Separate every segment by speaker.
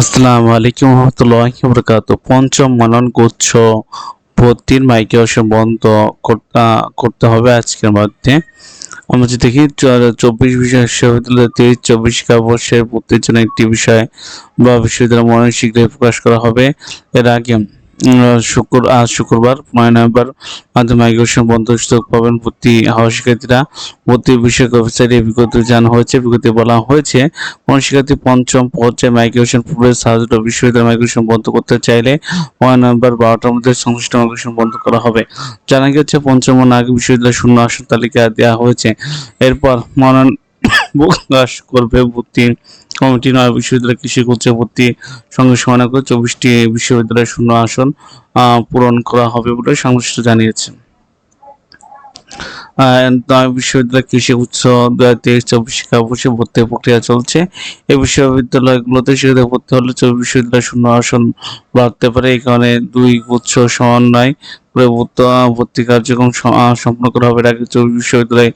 Speaker 1: আসসালামু আলাইকুম রহমতুল্লাহ বরকাত পঞ্চম মনন গুচ্ছ ভর্তির মাইকে বন্ধ করতে করতে হবে আজকের মধ্যে। আমরা যে দেখি চব্বিশ বিষয় বিশ্ববিদ্যালয় তেইশ চব্বিশ শিক্ষাবর্ষের ভর্তির জন্য একটি বিষয় বা বিশ্ববিদ্যালয় মনন শীঘ্রই প্রকাশ করা হবে, এর আগে শুক্র আজ শুক্রবার নয় নভেম্বর মাধ্যমে মাইগ্রেশন বন্ধ সুযোগ পাবেন ভর্তি হওয়া শিক্ষার্থীরা। ভর্তি বিষয়ক ওয়েবসাইটে বিগত জানানো হয়েছে। বিগত বলা হয়েছে, কোন শিক্ষার্থী পঞ্চম পর্যায়ে মাইগ্রেশন পূর্বের সাহায্য বিশ্ববিদ্যালয় মাইগ্রেশন বন্ধ করতে চাইলে নয় নভেম্বর বারোটার মধ্যে সংশ্লিষ্ট মাইগ্রেশন বন্ধ করা হবে। জানা গেছে পঞ্চম ও আগে বিশ্ববিদ্যালয় শূন্য আসন তালিকা দেওয়া হয়েছে। এরপর মনোনয়ন প্রকাশ করবে ভর্তি কমিটি নয় বিশ্ববিদ্যালয় কৃষি উচ্চ সঙ্গে সমানা করে চব্বিশটি বিশ্ববিদ্যালয়ের শূন্য আসন পূরণ করা হবে বলে সংশ্লিষ্ট জানিয়েছে আহ, নয় বিশ্ববিদ্যালয় কৃষি উচ্চ দু হাজার তেইশ চব্বিশ শিক্ষাবর্ষে ভর্তি প্রক্রিয়া চলছে। এই বিশ্ববিদ্যালয়গুলোতে ভর্তি হলে চব্বিশ বিশ্ববিদ্যালয় শূন্য আসন বাড়তে পারে এই কারণে দুই গুচ্ছ সমন্বয় ভর্তি কার্যক্রম সম্পন্ন করা হবে। চব্বিশ বিশ্ববিদ্যালয়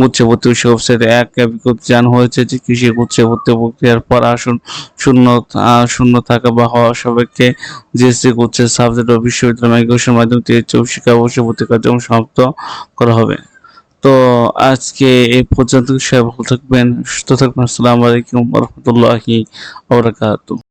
Speaker 1: গুচ্ছে ভর্তি বিষয় ওয়েবসাইটে এক বিজ্ঞপ্তি জানানো হয়েছে যে কৃষি গুচ্ছে ভর্তি প্রক্রিয়ার পর আসন শূন্য শূন্য থাকা বা হওয়া সবাইকে জিএসসি গুচ্ছে সাবজেক্ট ও বিশ্ববিদ্যালয় মাইগ্রেশনের মাধ্যমে চব্বিশ শিক্ষাবর্ষে ভর্তি কার্যক্রম সমাপ্ত করা হবে। তো আজকে এই পর্যন্ত সবাই ভালো থাকবেন, সুস্থ থাকবেন। আসসালামু আলাইকুম রহমতুল্লাহি ওবরাকাতুহ